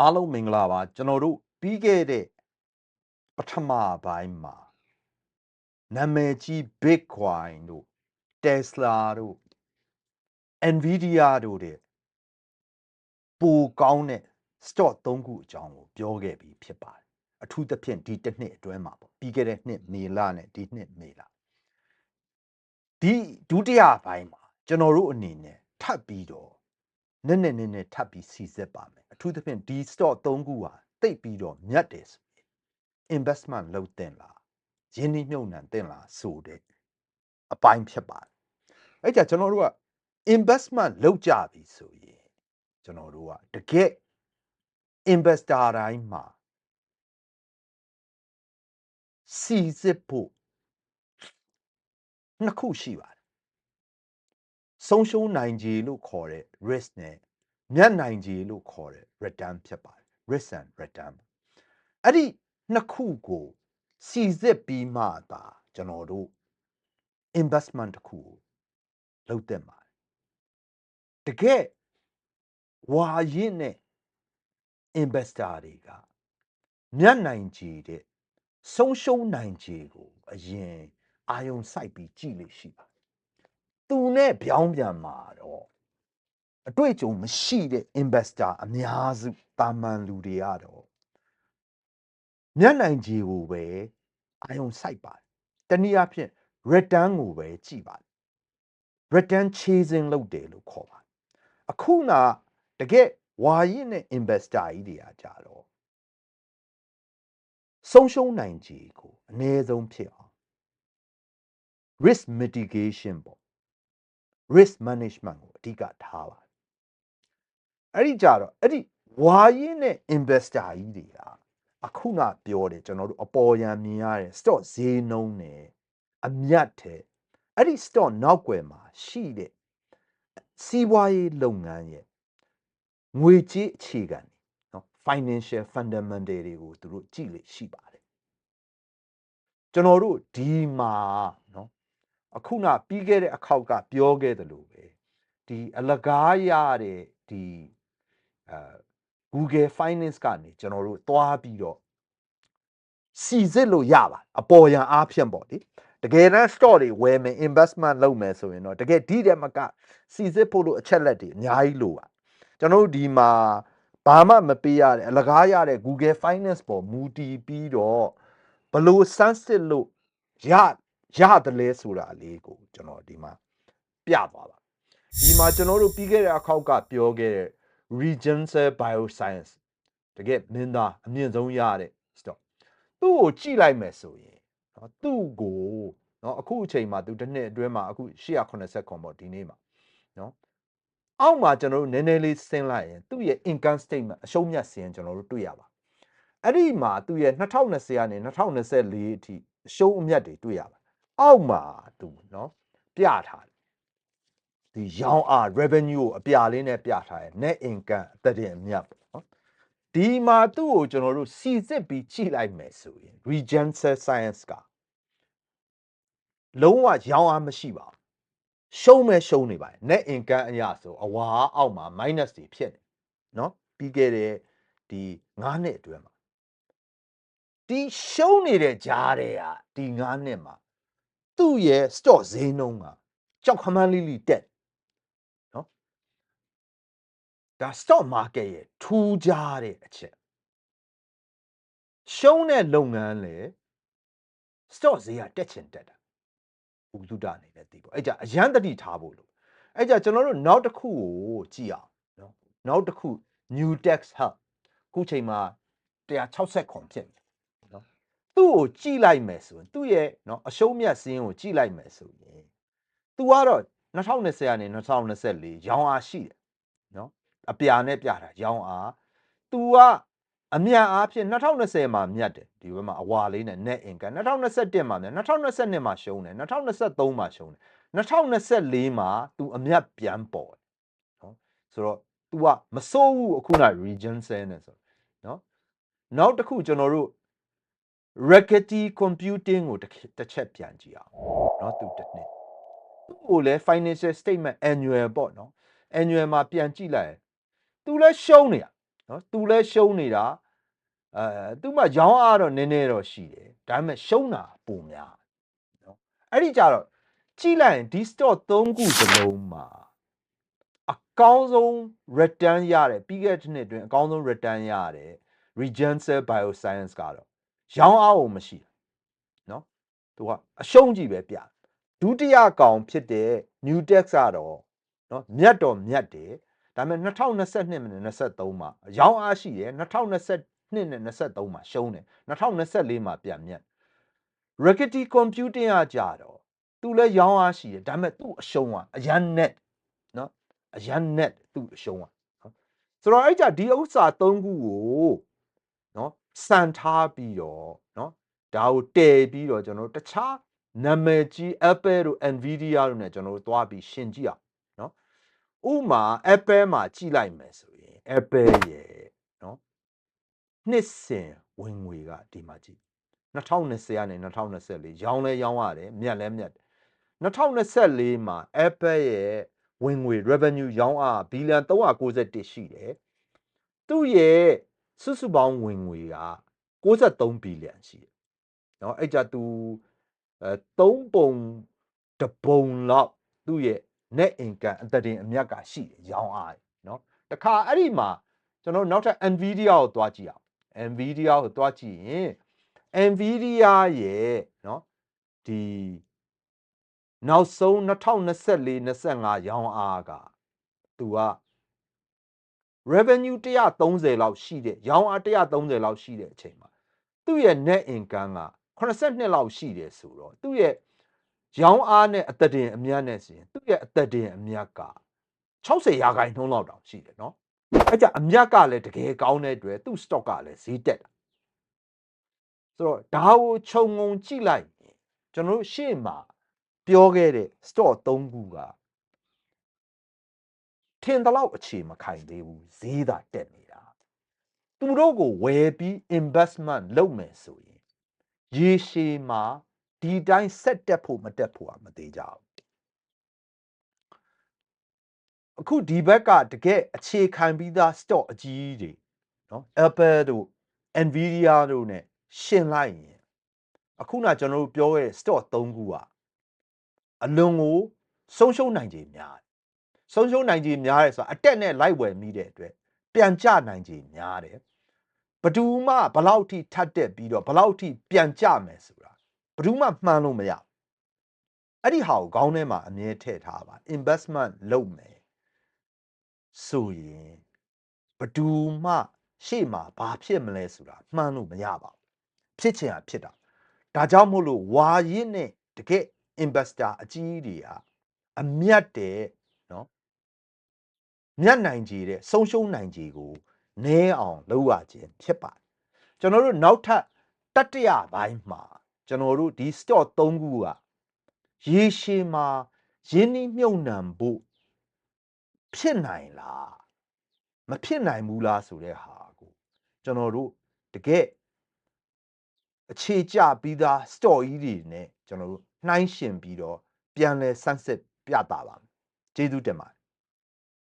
အားလုံးမင်္ဂလာပါကျွန်တော်တို့ပြီးခဲ့တဲ့ပထမပိုင်းမှာနာမည်ကြီး Bitcoin တို့ Tesla တို့ Nvidia တို့တဲ့ပိုကောင်းတဲ့ stock ၃ခုအကြောင်းကိုပြောခဲ့ပြီးဖြစ်ပါတယ်အထူးသဖြင့်ဒီတစ်နှစ်အတွင်းမှာပေါ့ပြီးခဲ့တဲ့နှစ်မေလနဲ့ဒီနှစ်မေလဒီဒုတိယပိုင်းမှာကျွန်တော်တို့အနေနဲ့ထပ်ပြီးတော့နည်းနည်းနည်းနည်းထပ်ပြီးစီစစ်ပါမယ် အထူးသဖြင့်ဒီ stock ၃ခုဟာတိတ်ပြီးတော့မြတ်တယ်ဆိုရင် investment လုပ်တင်လားရင်းနှီးမြှုပ်နှံတင်လားဆိုတဲ့အပိုင်းဖြစ်ပါတယ်အဲ့ကြကျွန်တော်တို့က investment လုပ်ကြပြီဆိုရင်ကျွန်တော်တို့ကတကယ် investor တိုင်းမှာစီစစ်ဖို့နှစ်ခုရှိပါတယ်ဆုံးရှုံးနိုင်ခြေလို့ခေါ်တဲ့ risk နဲ့ မြတ်နိုင်ခြေလို့ခေါ်တဲ့ return ဖြစ်ပါတယ် risk and return အဲ့ဒီနှစ်ခုကိုစီစစ်ပြီးမှသာကျွန်တော်တို့ investment တစ်ခုကိုလုပ်သင့်ပါတယ်တကယ်ဝါရင့်တဲ့ investor တွေကမြတ်နိုင်ခြေတဲ့ဆုံးရှုံးနိုင်ခြေကိုအရင်အာယုံစိုက်ပြီးကြည့်လို့ရှိပါတယ်သူနဲ့ပြောင်းပြန်มาတော့ အတွေ့အကြုံမရှိတဲ့ investor အများစုတာမန်လူတွေကတော့မျက်နိုင်ခြေကိုပဲအာယုံစိုက်ပါတယ်တနည်းအားဖြင့် return ကိုပဲကြည့်ပါတယ် return chasing လုပ်တယ်လို့ခေါ်ပါတယ်အခုနတကယ်ဝါရင့်တဲ့ investor ကြီးတွေကကြတော့ဆုံးရှုံးနိုင်ခြေကိုအနည်းဆုံးဖြစ်အောင် risk mitigation ပေါ့ risk management ကိုအဓိကထားပါတယ် အဲ့ဒီကြတော့အဲ့ဒီဝါရင့်တဲ့ investor ကြီးတွေကအခုနပြောတယ်ကျွန်တော်တို့အပေါ်ယံမြင်ရတဲ့ stock ဈေးနှုန်းနဲ့အမြတ်တဲ့အဲ့ဒီ stock နောက်ွယ်မှာရှိတဲ့စီးပွားရေးလုပ်ငန်းရဲ့ငွေကြေးအခြေခံတွေနော် financial fundamental တွေကိုသူတို့ကြည့်လေရှိပါတယ်ကျွန်တော်တို့ဒီမှာနော်အခုနပြီးခဲ့တဲ့အခောက်ကပြောခဲ့သလိုပဲဒီအလကားရတဲ့ဒီ အဲ Google Finance ကနေကျွန်တော်တို့သွားပြီးတော့စီစစ်လို့ရပါအပေါ်ယံအားဖြင့်ပေါ့လေတကယ်တမ်း store တွေဝယ်မယ် investment လုပ်မယ်ဆိုရင်တော့တကယ်ဒီတဲ့မကစီစစ်ဖို့လို့အချက်လက်တွေအများကြီးလိုပါကျွန်တော်တို့ဒီမှာဘာမှမပေးရတဲ့အလကားရတဲ့ Google Finance ပေါ်မူတည်ပြီးတော့ဘလို့စမ်းစစ်လို့ရရတယ်လဲဆိုတာလေးကိုကျွန်တော်ဒီမှာပြသွားပါဒီမှာကျွန်တော်တို့ပြီးခဲ့တဲ့အခောက်ကပြောခဲ့တဲ့ Regency Bioscience တကယ်မင်းသားအမြင့်ဆုံးရတဲ့ stock သူ့ကိုကြည့်လိုက်မယ်ဆိုရင်เนาะသူ့ကိုเนาะအခုအချိန်မှာသူတစ်နှစ်အတွင်းမှာအခု880ခွန်ပေါ့ဒီနေ့မှာเนาะအောက်မှာကျွန်တော်တို့နည်းနည်းလေးဆင်းလိုက်ရင်သူ့ရဲ့ income statement အရှုံးမြတ်စင်းကျွန်တော်တို့တွေ့ရပါအဲ့ဒီမှာသူ့ရဲ့2020ကနေ2024အထိအရှုံးအမြတ်တွေတွေ့ရပါအောက်မှာသူเนาะပြထားတယ် ဒီရောင်းအား revenue ကိုအပြာလေးနဲ့ပြထားတယ် net income အသက်တင်အမြတ်ပေါ့နော်ဒီမှာသူ့ကိုကျွန်တော်တို့စီစစ်ပြီးကြည့်လိုက်မယ်ဆိုရင် regency science ကလုံးဝရောင်းအားမရှိပါဘူးရှုံးမဲ့ရှုံးနေပါတယ် net income အရာဆိုအဝါအောက်မှာ minus တွေဖြစ်နေနော်ပြီးခဲ့တဲ့ဒီ9နှစ်အတွင်းမှာဒီရှုံးနေတဲ့ကြားတဲ့ဟာဒီ9နှစ်မှာသူ့ရဲ့ stock ဈေးနှုန်းကကြောက်ခမန်းလေးလေးတက် ဒါ stock market ရဲ့ထူးခြားတဲ့အချက်ရှုံးတဲ့လုပ်ငန်းလေ stock ဈေးကတက်ချင်တက်တာဥဒုဒအနေနဲ့သိပေါ့အဲ့ကြအရန်တတိထားဖို့လို့အဲ့ကြကျွန်တော်တို့နောက်တစ်ခုကိုကြည့်အောင်နော်နောက်တစ်ခု new tax hub ခုချိန်မှာ160ခွန်ဖြစ်နေနော်သူ့ကိုကြည့်လိုက်မယ်ဆိုရင်သူ့ရဲ့နော်အရှုံးမြတ်စင်းကိုကြည့်လိုက်မယ်ဆိုရင်သူကတော့2020ကနေ2024ရောင်းအားရှိတယ်နော် အပြာနဲ့ပြတာရောင်းအားသူကအမြန်အားဖြင့်2020မှာမြတ်တယ်ဒီဘက်မှာအဝါလေးနဲ့ net income 2021မှာမြတ်2022မှာရှုံးတယ်2023မှာရှုံးတယ်2024မှာသူအမြတ်ပြန်ပေါ်တယ်နော်ဆိုတော့ तू ကမစိုးဘူးအခုန region 10နဲ့ဆိုတော့နော်နောက်တစ်ခုကျွန်တော်တို့ rackety computing ကိုတစ်ချက်ပြန်ကြည့်အောင်နော်သူတစ်နှစ်သူ့ကိုလည်း financial statement annual ပေါ့နော် annual မှာပြန်ကြည့်လိုက် သူလည်းရှုံးနေရနော်သူလဲရှုံးနေတာအဲသူမှရောင်းအားတော့နည်းနည်းတော့ရှိတယ်ဒါပေမဲ့ရှုံးတာပုံများနော်အဲ့ဒီကြတော့ကြည့်လိုက်ရင်ဒီ stock ၃ခုစလုံးမှာအကောင်းဆုံး return ရတယ်ပြီးခဲ့တဲ့နှစ်အတွင်းအကောင်းဆုံး return ရတယ် Regencell Bioscience ကတော့ရောင်းအားကိုမရှိဘူးနော်သူကအရှုံးကြီးပဲပြဒုတိယကောင်ဖြစ်တဲ့ Newtex ကတော့နော်မြတ်တော့မြတ်တယ် ဒါပေမဲ့2022နဲ့23မှာရောင်းအားရှိတယ်2022နဲ့23မှာရှုံးတယ်2024မှာပြန်မြတ် Rickety Computing ကကြတော့သူလည်းရောင်းအားရှိတယ်ဒါပေမဲ့သူ့အရှုံးကအရန် net နော်အရန် net သူ့အရှုံးอ่ะနော်ဆိုတော့အဲ့ကြဒီဥစ္စာ၃ခုကိုနော်စံထားပြီးတော့နော်ဒါကိုတည်ပြီးတော့ကျွန်တော်တို့တခြားနာမည်ကြီး Apple တို့ Nvidia တို့ ਨੇ ကျွန်တော်တို့သွားပြီးရှင်းကြည့်အောင်နော် ဥမာ Apple မှာကြည့်လိုက်မယ်ဆိုရင် Apple ရဲ့နော်နှစ်စဉ်ဝင်ငွေကဒီမှာကြည့်2020ကနေ2024ရောင်းလဲရောင်းရတယ်မြတ်လဲမြတ်တယ်2024မှာ Apple ရဲ့ဝင်ငွေ revenue ရောင်းအားဘီလီယံ391ရှိတယ်သူ့ရဲ့စုစုပေါင်းဝင်ငွေက63ဘီလီယံရှိတယ်เนาะအဲ့ကြသူအဲ3ပုံတပုံလောက်သူ့ရဲ့ net income အသက်တင်အမြတ်ကရှိတယ်ရောင်းအားเนาะတခါအဲ့ဒီမှာကျွန်တော်နောက်ထပ် Nvidia ကိုတွားကြည့်အောင် Nvidia ကိုတွားကြည့်ရင် Nvidia ရဲ့เนาะဒီနောက်ဆုံး2024 25ရောင်းအားကသူက revenue 130လောက်ရှိတဲ့ရောင်းအား130လောက်ရှိတဲ့အချိန်မှာသူ့ရဲ့ net income က82လောက်ရှိတယ်ဆိုတော့သူ့ရဲ့ ရောင်းအားနဲ့အသက်တင်အမြတ်နဲ့ဆိုရင်သူ့ရဲ့အသက်တင်အမြတ်က60ရာခိုင်နှုန်းလောက်တောင်ရှိတယ်နော်အဲ့ကြအမြတ်ကလည်းတကယ်ကောင်းတဲ့အတွက်သူ့ stock ကလည်းဈေးတက်တာဆိုတော့ဒါကိုခြုံငုံကြည့်လိုက်ရင်ကျွန်တော်တို့ရှေ့မှာပြောခဲ့တဲ့ stock 3ခုကထင်တလောက်အခြေမခိုင်သေးဘူးဈေးသာတက်နေတာသူတို့ကိုဝယ်ပြီး investment လုပ်မယ်ဆိုရင်ရေရှည်မှာ ဒီတိုင်းဆက်တက်ဖို့မတက်ဖို့ကမသေးကြဘူးအခုဒီဘက်ကတကယ်အခြေခံပြီးသား stock အကြီးတွေနော် Apple တို့ Nvidia တို့ ਨੇ ရှင်းလိုက်ရင်အခုနကျွန်တော်တို့ပြောခဲ့တဲ့ stock 3ခုကအလွန်ကိုဆုံးရှုံးနိုင်ခြေများတယ်ဆုံးရှုံးနိုင်ခြေများတယ်ဆိုတာအတက်နဲ့လိုက်ဝယ်မိတဲ့အတွက်ပြန်ကျနိုင်ခြေများတယ်ဘဒူမှဘလောက်ထိထတ်တက်ပြီးတော့ဘလောက်ထိပြန်ကျမယ်ဆို တာဘဒူမှမှန်းလို့မရအဲ့ဒီဟာကိုခေါင်းထဲမှာအမြဲထည့်ထားပါ investment လုပ်မယ်ဆိုရင်ဘဒူမှရှေ့မှာဘာဖြစ်မလဲဆိုတာမှန်းလို့မရပါဘူးဖြစ်ချင်တာဖြစ်တာဒါကြောင့်မို့လို့ဝါရစ်နဲ့တကယ် investor အကြီးတွေကအမြတ်တဲ့နော်မြတ်နိုင်ကြီးတဲ့ဆုံးရှုံးနိုင်ကြီးကိုနည်းအောင်လုပ်ရခြင်းဖြစ်ပါတယ်ကျွန်တော်တို့နောက်ထပ်တတိယပိုင်းမှာ ကျွန်တော်တို့ဒီ stock 3ခုကရေရှည်မှာရင်းနှီးမြုပ်နှံဖို့ဖြစ်နိုင်လားမဖြစ်နိုင်ဘူးလားဆိုတဲ့ဟာကိုကျွန်တော်တို့တကယ်အခြေကျပြီးသား story တွေနဲ့ကျွန်တော်တို့နှိုင်းရှင်ပြီးတော့ပြန်လဲဆန်းစစ်ပြတာပါကျေးဇူးတင်ပါတယ်